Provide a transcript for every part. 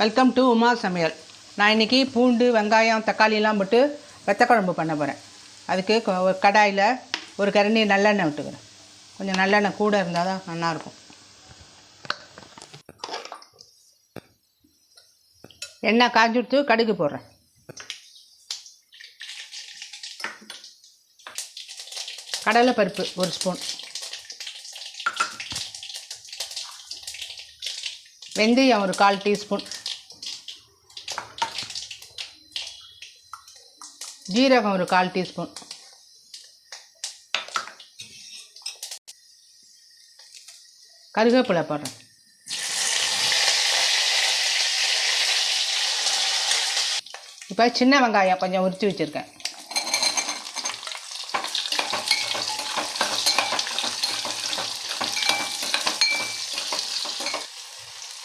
Welcome to Uma சமையல். நான் இன்றைக்கி பூண்டு வெங்காயம் தக்காளிலாம் போட்டு வெத்த குழம்பு பண்ண போகிறேன் அதுக்கு ஒரு கடாயில் ஒரு கரண்டி நல்லெண்ணெய் விட்டுக்கிறேன். கொஞ்சம் நல்லெண்ணெய் கூட இருந்தால் தான் நல்லாயிருக்கும். எண்ணெய் காஞ்சி விட்டு கடுகு போடுறேன். கடலைப்பருப்பு ஒரு ஸ்பூன். வெந்தயம் ஒரு கால் டீஸ்பூன். ஜீரகம் ஒரு கால் டீஸ்பூன். கருவேப்பிலை போடுறேன். இப்போ சின்ன வெங்காயம் கொஞ்சம் உரித்து வச்சுருக்கேன்.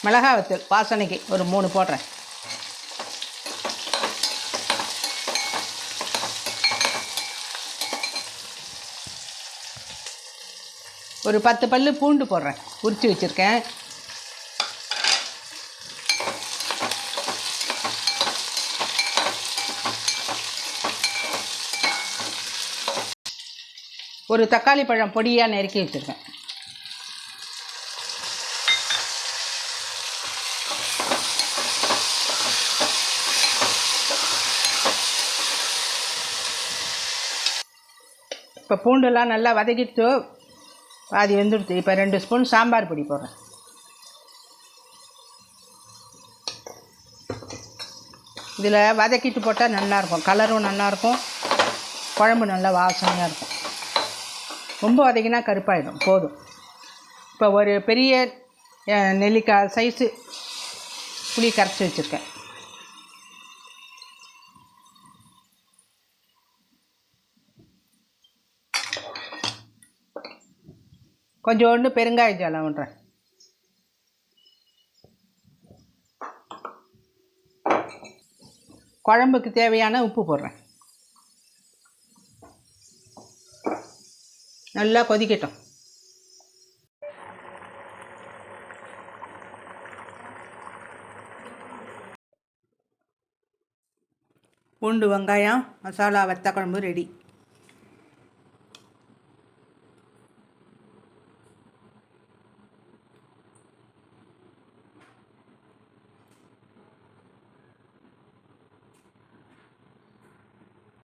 மிளகாய் வத்தல் வாசனைக்கு ஒரு மூணு போடுறேன். ஒரு பத்து பல்லு பூண்டு போடுறேன். உரித்து வச்சுருக்கேன். ஒரு தக்காளி பழம் பொடியாக நெருக்கி வச்சுருக்கேன். இப்போ பூண்டுலாம் நல்லா வதக்கிட்டு பாதி வெந்துடுத்து. இப்போ ரெண்டு ஸ்பூன் சாம்பார் பொடி போடுறேன். இதில் வதக்கிட்டு போட்டால் நல்லாயிருக்கும் கலரும் நல்லாயிருக்கும் குழம்பு நல்லா வாசனையாக இருக்கும். ரொம்ப வதக்கினா கருப்பாயிடும். போதும். இப்போ ஒரு பெரிய நெல்லிக்காய் சைஸு புளி கரைச்சி வச்சுருக்கேன். கொஞ்சோண்டு பெருங்காய ஜலம் விட்றேன். குழம்புக்கு தேவையான உப்பு போடுறேன். நல்லா கொதிக்கட்டும். பூண்டு வெங்காயம் மசாலா வத்த குழம்பு ரெடி.